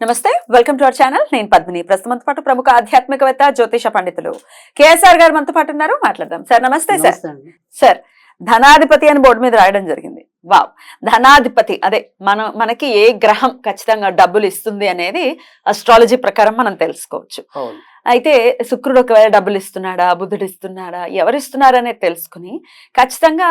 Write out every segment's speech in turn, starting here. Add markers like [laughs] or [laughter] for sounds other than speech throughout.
నమస్తే welcome to our channel. నేను పద్మిని. ప్రస్తుతం పాటు ప్రముఖ ఆధ్యాత్మికవేత్త జ్యోతిష పండితులు కేఎస్ఆర్ గారు మనతో పాటు ఉన్నారు. మాట్లాడదాం. సార్ నమస్తే సార్. సార్ ధనాధిపతి అని బోర్డు మీద రాయడం జరిగింది. వావ్. ధనాధిపతి అదే మన మనకి ఏ గ్రహం ఖచ్చితంగా డబ్బులు ఇస్తుంది అనేది అస్ట్రాలజీ ప్రకారం మనం తెలుసుకోవచ్చు. అయితే శుక్రుడు ఒకవేళ డబ్బులు ఇస్తున్నాడా బుధుడు ఇస్తున్నాడా ఎవరు ఇస్తున్నారనేది తెలుసుకుని ఖచ్చితంగా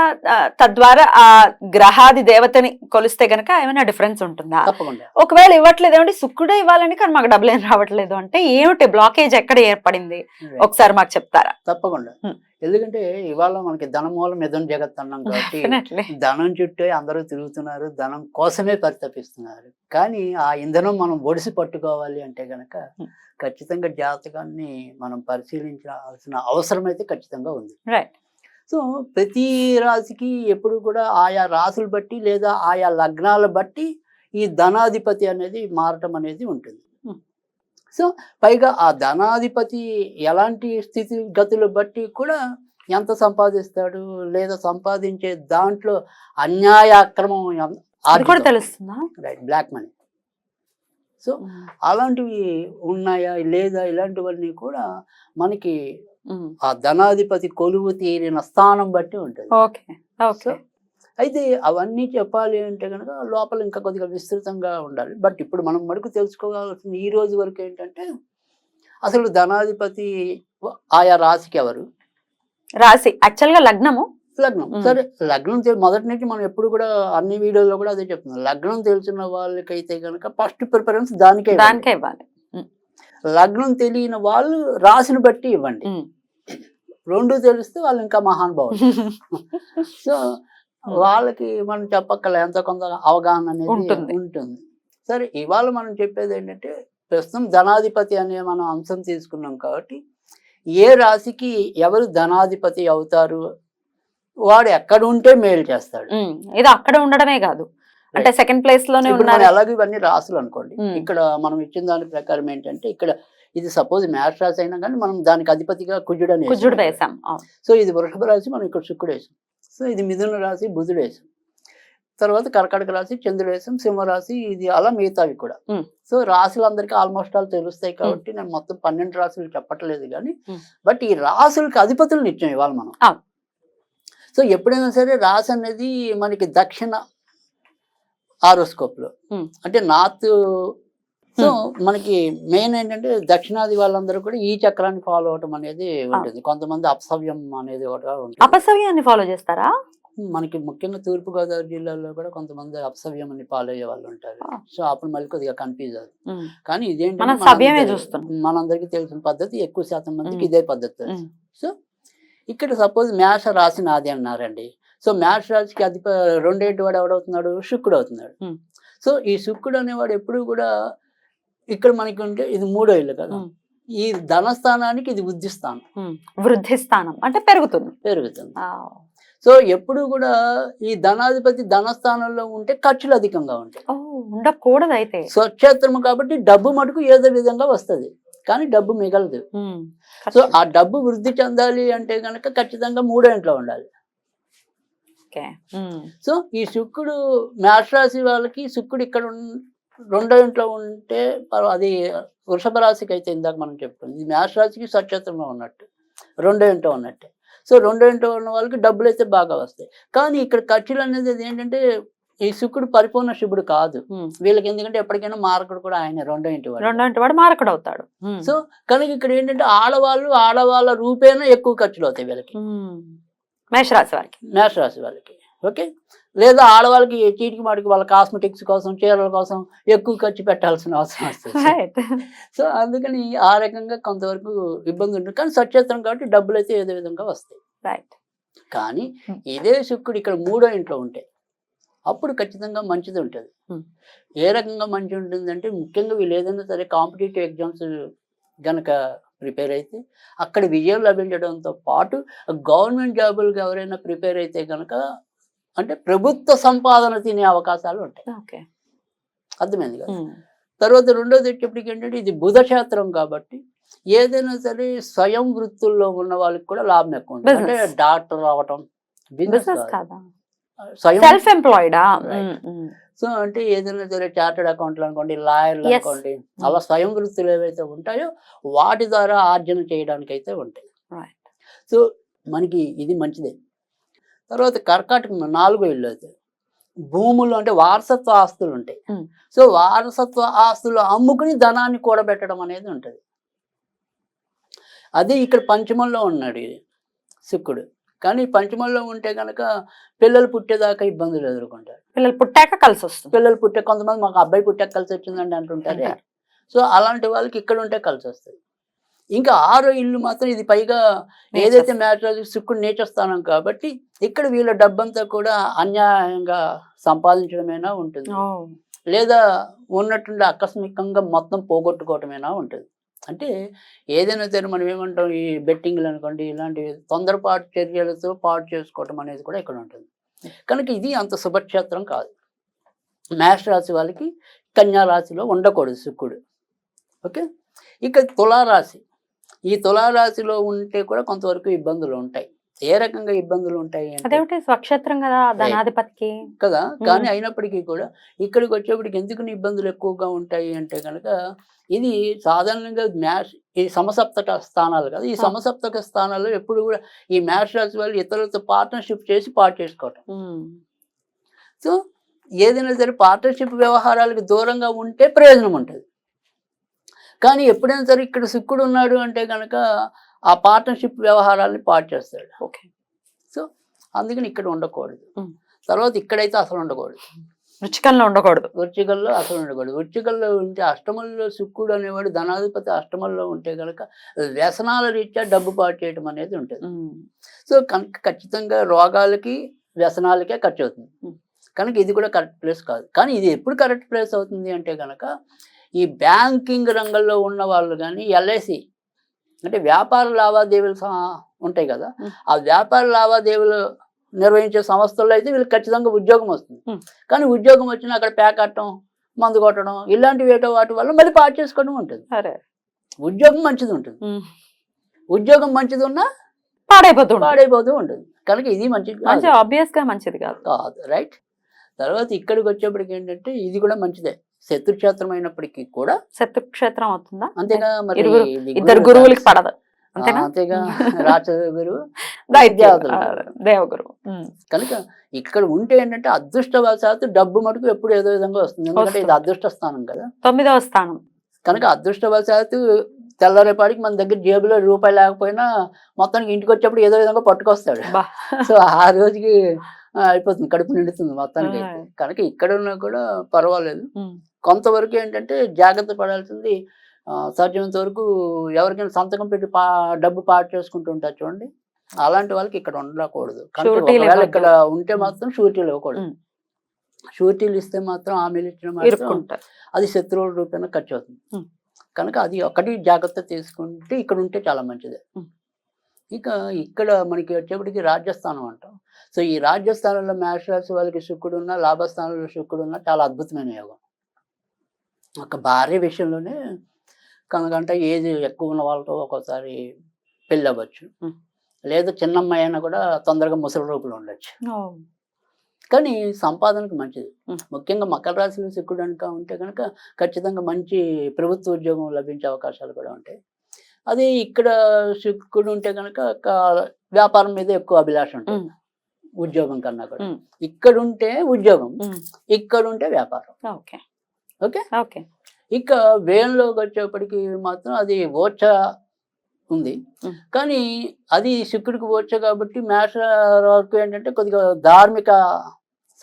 తద్వారా ఆ గ్రహాది దేవతని కొలిస్తే గనక ఏమైనా డిఫరెన్స్ ఉంటుందా? తప్పకుండా. ఒకవేళ ఇవ్వట్లేదు ఏమంటే శుక్రుడే ఇవ్వాలని కానీ మాకు డబ్బులు ఏం రావట్లేదు అంటే ఏమిటి బ్లాకేజ్ ఎక్కడ ఏర్పడింది? ఒకసారి మాకు చెప్తారా? తప్పకుండా. ఎందుకంటే ఇవాళ మనకి ధనమూలం మిథున జగత్ అన్నాం కాబట్టి. ధనం చుట్టే అందరూ తిరుగుతున్నారు ధనం కోసమే పరితపిస్తున్నారు. కానీ ఆ ఇంధనం మనం ఒడిసి పట్టుకోవాలి అంటే గనక. ఖచ్చితంగా జాతకాన్ని మనం పరిశీలించాల్సిన అవసరం అయితే ఖచ్చితంగా ఉంది. రైట్ సో ప్రతి రాశికి ఎప్పుడు కూడా ఆయా రాసులు బట్టి లేదా ఆయా లగ్నాల బట్టి ఈ ధనాధిపతి అనేది మారటం అనేది ఉంటుంది. Hmm. సో పైగా ఆ ధనాధిపతి ఎలాంటి స్థితిగతులు బట్టి కూడా ఎంత సంపాదిస్తాడు లేదా సంపాదించే దాంట్లో అన్యాయ అక్రమం. తెలుస్తుందా? రైట్ బ్లాక్ మనీ సో అలాంటివి ఉన్నాయా? లేదా? ఇలాంటివన్నీ కూడా మనకి. ఆ ధనాధిపతి కొలువు తీరిన స్థానం బట్టి ఉంటుంది. ఓకే. ఓకే. అయితే అవన్నీ చెప్పాలి అంటే కనుక లోపల ఇంకా కొద్దిగా విస్తృతంగా ఉండాలి. బట్ ఇప్పుడు మనం మడుకు తెలుసుకోవాల్సింది ఈ రోజు వరకు ఏంటంటే అసలు ధనాధిపతి ఆయా రాశికి ఎవరు? రాశి. యాక్చువల్గా లగ్నము లగ్నం. సరే లగ్నం తెలి- మొదటి నుంచి మనం ఎప్పుడు కూడా అన్ని వీడియోలో కూడా అదే చెప్తున్నాం. లగ్నం తెలిసిన వాళ్ళకైతే కనుక ఫస్ట్ ప్రిఫరెన్స్ దానికే. దానికే ఇవ్వాలి. లగ్నం తెలియని వాళ్ళు రాశిని బట్టి ఇవ్వండి. రెండు తెలిస్తే వాళ్ళు ఇంకా మహానుభావులు. [laughs] సో వాళ్ళకి మనం చెప్పక్కల ఎంత కొంత అవగాహన అనేది ఉంటుంది. ఉంటుంది. సరే ఇవాళ మనం చెప్పేది ఏంటంటే ప్రస్తుతం ధనాధిపతి అనే మనం అంశం తీసుకున్నాం కాబట్టి ఏ రాశికి ఎవరు ధనాధిపతి అవుతారు? వాడు ఎక్కడ ఉంటే మేలు చేస్తాడు. ఇది అక్కడ ఉండడమే కాదు అంటే సెకండ్ ప్లేస్లోనే ఉన్నారు ఎలాగో ఇవన్నీ రాసులు అనుకోండి. ఇక్కడ మనం ఇచ్చిన దాని ప్రకారం ఏంటంటే ఇక్కడ ఇది సపోజ్ మ్యాథ్స్ రాశి అయినా కానీ మనం దానికి అధిపతిగా కుజుడు అని కుజుడు వేసాం. సో ఇది వృషభ రాశి మనం ఇక్కడ శుక్రుడు వేసాం సో ఇది మిథున రాశి బుధుడు వేసాం తర్వాత కర్కాటక రాశి చంద్రుడు వేసాం సింహరాశి ఇది అలా మిగతావి కూడా. సో రాశులందరికీ ఆల్మోస్ట్ ఆల్ తెలుస్తాయి కాబట్టి నేను మొత్తం పన్నెండు రాశులు చెప్పట్లేదు కానీ. బట్ ఈ రాశులకి అధిపతులను ఇచ్చాం ఇవాళ మనం. సో ఎప్పుడైనా సరే రాశి అనేది మనకి దక్షిణ ఆరోస్కోప్లో మ్మ్. అంటే నార్త్ సో మనకి మెయిన్ ఏంటంటే దక్షిణాది వాళ్ళందరూ కూడా ఈ చక్రాన్ని ఫాలో అవటం అనేది ఉంటుంది కొంతమంది అపసవ్యం అనేది ఒకటి ఉంటుంది అపసవ్యాన్ని ఫాలో చేస్తారా మనకి ముఖ్యంగా తూర్పు గోదావరి జిల్లాలో కూడా కొంతమంది అపసవ్యం అని ఫాలో అయ్యే వాళ్ళు ఉంటారు. సో అప్పుడు మళ్ళీ కొద్దిగా కన్ఫ్యూజ్ అవుతుంది. కానీ ఇదేంటి. మనందరికీ తెలిసిన పద్ధతి ఎక్కువ శాతం మందికి. ఇదే పద్ధతి. సో ఇక్కడ సపోజ్ మేష రాశి నాది అన్నారండి. సో మేష రాశికి అధిప రెండేంటి వాడు ఎవడవుతున్నాడు? శుక్రుడు అవుతున్నాడు. సో ఈ శుక్రుడు అనేవాడు ఎప్పుడు కూడా ఇక్కడ మనకి ఉంటే ఇది మూడో ఇల్లు కదా. ఈ ధనస్థానానికి ఇది వృద్ధి స్థానం. వృద్ధి స్థానం. అంటే పెరుగుతుంది. పెరుగుతుంది. సో ఎప్పుడు కూడా ఈ ధనాధిపతి ధనస్థానంలో ఉంటే ఖర్చులు అధికంగా ఉంటాయి. ఉండకూడదు అయితే స్వక్షేత్రము కాబట్టి డబ్బు మటుకు ఏదో విధంగా వస్తది. కానీ డబ్బు మిగలదు. సో ఆ డబ్బు వృద్ధి చెందాలి అంటే కనుక ఖచ్చితంగా మూడో ఇంట్లో ఉండాలి. సో ఈ శుక్రుడు మేష రాశి వాళ్ళకి శుక్రుడు ఇక్కడ రెండో ఇంట్లో ఉంటే అది వృషభ రాశికి అయితే ఇందాక మనం చెప్పుకుంది ఇది మేష రాశికి స్వచ్ఛత్రంలో ఉన్నట్టు. రెండో ఇంట్లో ఉన్నట్టే. సో రెండో ఇంట్లో ఉన్న వాళ్ళకి డబ్బులు అయితే బాగా వస్తాయి. కానీ ఇక్కడ ఖర్చులు అనేది ఏంటంటే ఈ శుక్రుడు పరిపూర్ణ శుభుడు కాదు. వీళ్ళకి ఎందుకంటే ఎప్పటికైనా మారకుడు కూడా ఆయన రెండో ఇంటి వాడు. రెండో ఇంటి వాడు మారకుడు అవుతాడు. సో కనుక ఇక్కడ ఏంటంటే ఆడవాళ్ళు ఆడవాళ్ళ రూపేణా ఎక్కువ ఖర్చులు అవుతాయి వీళ్ళకి. మేషరాశి వారికి. మేష రాశి వాళ్ళకి ఓకే? లేదా ఆడవాళ్ళకి చీటికి మాటికి వాళ్ళ కాస్మెటిక్స్ కోసం చీరల కోసం ఎక్కువ ఖర్చు పెట్టాల్సిన అవసరం వస్తుంది. సో అందుకని ఆ రకంగా కొంతవరకు ఇబ్బంది ఉంటుంది. కానీ సచేతనం కాబట్టి డబ్బులు అయితే ఏదో విధంగా వస్తాయి. రైట్ కానీ. ఇదే శుక్రుడు ఇక్కడ మూడో ఇంట్లో ఉంటే అప్పుడు ఖచ్చితంగా మంచిది ఉంటుంది. ఏ రకంగా మంచి ఉంటుందంటే ముఖ్యంగా వీళ్ళు ఏదైనా సరే కాంపిటేటివ్ ఎగ్జామ్స్ గనక ప్రిపేర్ అయితే అక్కడ విజయం లభించడంతో పాటు గవర్నమెంట్ జాబులకు ఎవరైనా ప్రిపేర్ అయితే కనుక అంటే ప్రభుత్వ సంపాదన తినే అవకాశాలు ఉంటాయి. ఓకే. అర్థమైంది కదా? తర్వాత రెండోది వచ్చేప్పటికి ఏంటంటే ఇది బుధ క్షేత్రం కాబట్టి ఏదైనా సరే స్వయం వృత్తుల్లో ఉన్న వాళ్ళకి కూడా లాభం ఎక్కువ ఉంటుంది. అంటే. డాక్టర్ అవటం బిజినెస్ సెల్ఫ్ ఎంప్లాయిడా. సో అంటే ఏదైనా సరే చార్టెడ్ అకౌంట్లు అనుకోండి లాయర్లు. అనుకోండి అలా స్వయం వృత్తులు ఏవైతే ఉంటాయో వాటి ద్వారా ఆర్జన చేయడానికి అయితే ఉంటాయి సో మనకి ఇది మంచిదే. తర్వాత కర్కాటకం నాలుగో ఇల్లు అయితే భూములు అంటే వారసత్వ ఆస్తులు ఉంటాయి. సో వారసత్వ ఆస్తులు అమ్ముకుని ధనాన్ని కూడబెట్టడం అనేది ఉంటుంది. అదే ఇక్కడ పంచమంలో ఉన్నాడు ఇది శుక్రుడు కానీ పంచమంలో ఉంటే కనుక పిల్లలు పుట్టేదాకా ఇబ్బందులు ఎదుర్కొంటారు. పిల్లలు పుట్టాక కలిసి వస్తుంది పిల్లలు పుట్టే కొంతమంది మాకు అబ్బాయి పుట్టాక కలిసి వచ్చిందండి అంటుంటారే. సో అలాంటి వాళ్ళకి ఇక్కడ ఉంటే కలిసి వస్తుంది ఇంకా ఆరో ఇల్లు మాత్రం ఇది పైగా ఏదైతే మ్యాచ్ శుక్రుడు నేచర్ స్థానం కాబట్టి ఇక్కడ వీళ్ళ డబ్బంతా కూడా అన్యాయంగా సంపాదించడమైనా ఉంటుంది. లేదా ఉన్నట్టుండి ఆకస్మికంగా మొత్తం పోగొట్టుకోవటమైనా ఉంటుంది. అంటే ఏదైనా సరే మనం ఏమంటాం ఈ బెట్టింగ్లు అనుకోండి ఇలాంటి తొందరపాటు చర్యలతో పాటు చేసుకోవటం అనేది కూడా ఇక్కడ ఉంటుంది. కనుక ఇది అంత శుభక్షేత్రం కాదు. మేష రాశి వాళ్ళకి కన్యా రాశిలో ఉండకూడదు శుక్రుడు. ఓకే? ఇక తులారాశి. ఈ తులారాశిలో ఉంటే కూడా కొంతవరకు ఇబ్బందులు ఉంటాయి. ఏ రకంగా ఇబ్బందులు ఉంటాయి అదేమిటి? స్వక్షేత్రం కదా ధనాధిపతికి కదా కానీ అయినప్పటికీ కూడా ఇక్కడికి వచ్చేప్పటికి ఎందుకు ఇబ్బందులు ఎక్కువగా ఉంటాయి అంటే కనుక ఇది సాధారణంగా మ్యాష్ ఈ సమసప్తక స్థానాలు కదా. ఈ. సమసప్తక స్థానాల్లో ఎప్పుడు కూడా ఈ మ్యాష్ రాశి వాళ్ళు ఇతరులతో పార్ట్నర్షిప్ చేసి పాటు చేసుకోవటం. సో ఏదైనా సరే పార్ట్నర్షిప్ వ్యవహారాలకు దూరంగా ఉంటే ప్రయోజనం ఉంటుంది. కానీ ఎప్పుడైనా సరే ఇక్కడ శుక్రుడు ఉన్నాడు అంటే కనుక ఆ పార్ట్నర్షిప్ వ్యవహారాలని పాటు చేస్తాడు. ఓకే. అందుకని ఇక్కడ ఉండకూడదు. తర్వాత ఇక్కడైతే అసలు ఉండకూడదు. రుచికంలో ఉండకూడదు. వృచ్చికల్లో అసలు ఉండకూడదు. వృచ్చికల్లో ఉంటే అష్టమంలో శుక్రుడు అనేవాడు ధనాధిపతి అష్టమంలో ఉంటే కనుక వ్యసనాల రీత్యా డబ్బు పాటు చేయడం అనేది ఉంటుంది. సో కనుక ఖచ్చితంగా రోగాలకి వ్యసనాలకే ఖర్చు అవుతుంది. కనుక ఇది కూడా కరెక్ట్ ప్లేస్ కాదు. కానీ ఇది ఎప్పుడు కరెక్ట్ ప్లేస్ అవుతుంది అంటే కనుక ఈ బ్యాంకింగ్ రంగంలో ఉన్న వాళ్ళు కానీ ఎల్ఐసి అంటే వ్యాపార లావాదేవీలు ఉంటాయి కదా. ఆ వ్యాపార లావాదేవీలు నిర్వహించే సంస్థల్లో అయితే వీళ్ళకి ఖచ్చితంగా ఉద్యోగం వస్తుంది. కానీ ఉద్యోగం వచ్చినా అక్కడ ప్యాకట్టడం మందు కొట్టడం ఇలాంటివి ఏటో వాటి వల్ల మళ్ళీ పాటు చేసుకోవడం ఉంటుంది. సరే. ఉద్యోగం మంచిది ఉంటుంది. ఉద్యోగం మంచిది ఉన్నా పాడైపోతుంది పాడైపోతూ ఉంటుంది. కనుక ఇది మంచిది. మంచి మంచిది కాదు. కాదు రైట్ తర్వాత ఇక్కడికి వచ్చేప్పటికి ఏంటంటే ఇది కూడా మంచిదే. శత్రుక్షేత్రం అయినప్పటికీ కూడా శత్రు క్షేత్రం అవుతుందా? అంతేగా మరి ఇద్దరు గురువు గురువులకి. పడదు. అంతేనా? అంతేగా రాక్షస గురువు. [laughs] దేవగురు. కనుక ఇక్కడ ఉంటే ఏంటంటే అదృష్టవశాత్తు డబ్బు మటుకు ఎప్పుడు ఏదో విధంగా వస్తుంది. ఎందుకంటే ఇది. అదృష్ట స్థానం కదా. తొమ్మిదవ స్థానం. కనుక అదృష్టవశాత్తు తెల్లరేపాటికి మన దగ్గర జేబులో రూపాయి లేకపోయినా మొత్తానికి ఇంటికి వచ్చేప్పుడు ఏదో విధంగా పట్టుకొస్తాడు. సో ఆ రోజుకి అయిపోతుంది. కడుపు నిండుతుంది మొత్తానికి. కనుక ఇక్కడ ఉన్నా కూడా పర్వాలేదు. కొంతవరకు ఏంటంటే జాగ్రత్త పడాల్సింది సాధ్యమైనంత వరకు ఎవరికైనా సంతకం పెట్టి పా డబ్బు పాటు చేసుకుంటూ ఉంటారు చూడండి. అలాంటి వాళ్ళకి ఇక్కడ ఉండకూడదు. ఒకవేళ ఇవ్వద్దు. ఇక్కడ ఉంటే మాత్రం షూరిటీలు ఇవ్వకూడదు. షూరిటీలు ఇస్తే మాత్రం ఆమెలు ఇచ్చిన మాత్రం అది శత్రువుల రూపేణ ఖర్చు అవుతుంది. కనుక అది ఒకటి జాగ్రత్త తీసుకుంటే ఇక్కడ ఉంటే చాలా మంచిది. ఇక ఇక్కడ మనకి వచ్చేప్పటికి రాజ్యస్థానం అంటాం. సో ఈ రాజ్యస్థానంలో మేష రాశి వాళ్ళకి శుక్రుడు ఉన్నా లాభస్థానంలో శుక్రుడు ఉన్నా చాలా అద్భుతమైన యోగం. ఒక భార్య విషయంలోనే కనుకంటే ఏజ్ ఎక్కువ ఉన్న వాళ్ళతో ఒక్కోసారి పెళ్ళి అవ్వచ్చు. లేదా చిన్నమ్మాయి అయినా కూడా తొందరగా ముసలి రూపులు ఉండొచ్చు. కానీ సంపాదనకు మంచిది. ముఖ్యంగా మకర రాశిలో శుక్రుడు కనుక ఉంటే కనుక ఖచ్చితంగా మంచి ప్రభుత్వ ఉద్యోగం లభించే అవకాశాలు కూడా ఉంటాయి. అదే ఇక్కడ శుక్రుడు ఉంటే కనుక వ్యాపారం మీద ఎక్కువ అభిలాష ఉంటుంది. ఉద్యోగం కన్నా కూడా. ఇక్కడ ఉంటే ఉద్యోగం. ఇక్కడ ఉంటే వ్యాపారం. ఓకే. ఓకే ఓకే ఇక వేయంలోకి వచ్చేప్పటికి మాత్రం అది ఓచ ఉంది ఉమ్.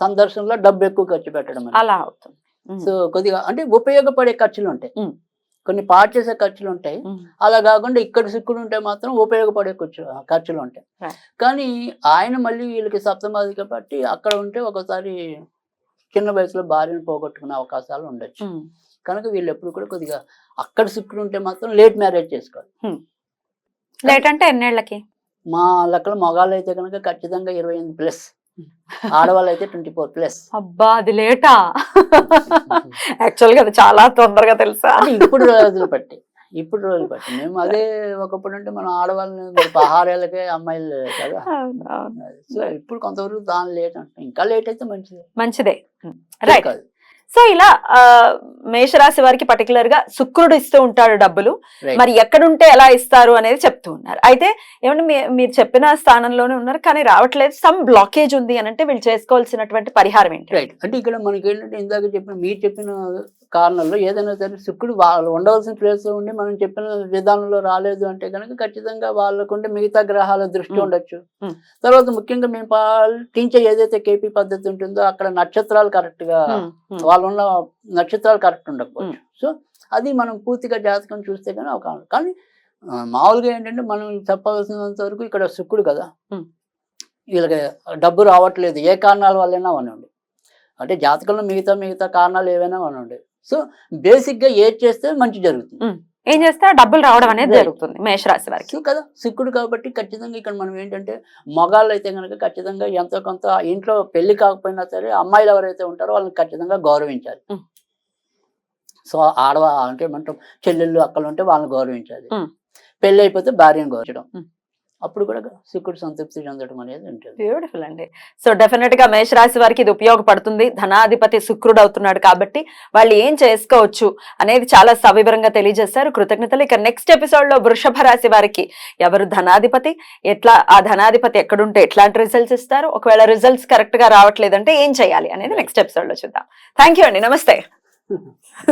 సందర్శనలో డబ్బు ఎక్కువ ఖర్చు పెట్టడం. అలా అవుతుంది. సో కొద్దిగా అంటే ఉపయోగపడే ఖర్చులు ఉంటాయి. కొన్ని పాటు చేసే ఖర్చులు ఉంటాయి. అలా కాకుండా ఇక్కడ సిక్కుడు ఉంటే మాత్రం ఉపయోగపడే ఖర్చు ఖర్చులు ఉంటాయి. కానీ ఆయన మళ్ళీ వీళ్ళకి సప్తమాది కాబట్టి అక్కడ ఉంటే ఒకసారి చిన్న వయసులో భార్యను పోగొట్టుకునే అవకాశాలు ఉండొచ్చు. కనుక వీళ్ళు ఎప్పుడు కూడా కొద్దిగా అక్కడ సిక్కుడు ఉంటే మాత్రం లేట్ మ్యారేజ్ చేసుకోవాలి. లేట్ అంటే ఎన్నేళ్ళకి మా లెక్కలో మగాళ్ళు అయితే కనుక ఖచ్చితంగా ఇరవై ఎనిమిది ప్లస్. ఆడవాళ్ళు అయితే ట్వంటీ ఫోర్ ప్లస్. అబ్బా అది లేటా? [laughs] యాక్చువల్గా అది చాలా తొందరగా తెలుసా? ఇప్పుడు రోజులు బట్టి. ఇప్పుడు రోజులు బట్టి. మేము అదే ఒకప్పుడు అంటే మనం ఆడవాళ్ళని పహారాలకే అమ్మాయిలు కదా. సో ఇప్పుడు కొంతవరకు దాని లేట్ అంటే ఇంకా లేట్ అయితే మంచిది. మంచిదే. రైట్. కాదు. సో ఇలా ఆ, మేషరాశి వారికి పర్టికులర్గా శుక్రుడు ఇస్తూ ఉంటాడు డబ్బులు. మరి ఎక్కడుంటే ఎలా ఇస్తారు అనేది చెప్తూ ఉన్నారు. అయితే ఏమంటే మీరు చెప్పిన స్థానంలోనే ఉన్నారు కానీ రావట్లేదు. సమ్ బ్లాకేజ్ ఉంది అని అంటే వీళ్ళు చేసుకోవాల్సినటువంటి పరిహారం ఏంటి? రైట్ అంటే ఇక్కడ మనకి ఏంటంటే ఇందాక చెప్పిన మీరు చెప్పిన కారణంలో ఏదైనా సరే శుక్రుడు వాళ్ళు ఉండవలసిన ప్లేస్లో ఉండి మనం చెప్పిన విధానంలో రాలేదు అంటే కనుక ఖచ్చితంగా వాళ్ళకుంటే మిగతా గ్రహాల దృష్టి Mm. ఉండొచ్చు. Mm. తర్వాత ముఖ్యంగా మేము పాటించే ఏదైతే కేపీ పద్ధతి ఉంటుందో అక్కడ నక్షత్రాలు కరెక్ట్గా ఉమ్, వాళ్ళు ఉన్న నక్షత్రాలు కరెక్ట్ ఉండకపోవచ్చు. సో అది మనం పూర్తిగా జాతకం చూస్తే కానీ ఒక కానీ మామూలుగా ఏంటంటే మనం చెప్పాల్సినంత వరకు ఇక్కడ శుక్రుడు కదా. వీళ్ళకి డబ్బు రావట్లేదు. ఏ కారణాల వల్లైనా అనండి అంటే జాతకంలో మిగతా మిగతా కారణాలు ఏవైనా అనండి సో బేసిక్గా ఏది చేస్తే మంచి జరుగుతుంది. ఏం చేస్తే డబ్బులు రావడం అనేది. జరుగుతుంది మేషరాశి వారికి కదా శుక్రుడు కాబట్టి ఖచ్చితంగా ఇక్కడ మనం ఏంటంటే మగాళ్ళు అయితే కనుక ఖచ్చితంగా ఎంతో కొంత ఇంట్లో పెళ్ళి కాకపోయినా సరే అమ్మాయిలు ఎవరైతే ఉంటారో వాళ్ళని ఖచ్చితంగా గౌరవించాలి. సో ఆడవా అంటే ఏమంటాం చెల్లెళ్ళు అక్కలు ఉంటే వాళ్ళని గౌరవించాలి ఉం. పెళ్ళి అయిపోతే భార్యను గౌరవించడం. అప్పుడు కూడా శుక్రుడు సంతృప్తి చెందడం అనేది ఉంటుంది. బ్యూటిఫుల్ అండి. సో డెఫినెట్గా మేషరాశి వారికి ఇది ఉపయోగపడుతుంది. ధనాధిపతి శుక్రుడు అవుతున్నాడు కాబట్టి వాళ్ళు ఏం చేసుకోవచ్చు అనేది చాలా సవివరంగా తెలియజేశారు. కృతజ్ఞతలు. ఇక నెక్స్ట్ ఎపిసోడ్లో వృషభ రాశి వారికి ఎవరు ధనాధిపతి ఎట్లా ఆ ధనాధిపతి ఎక్కడుంటే ఎట్లాంటి రిజల్ట్స్ ఇస్తారు? ఒకవేళ రిజల్ట్స్ కరెక్ట్గా రావట్లేదంటే ఏం చేయాలి అనేది నెక్స్ట్ ఎపిసోడ్లో చూద్దాం. థ్యాంక్ యూ అండి. నమస్తే. [laughs]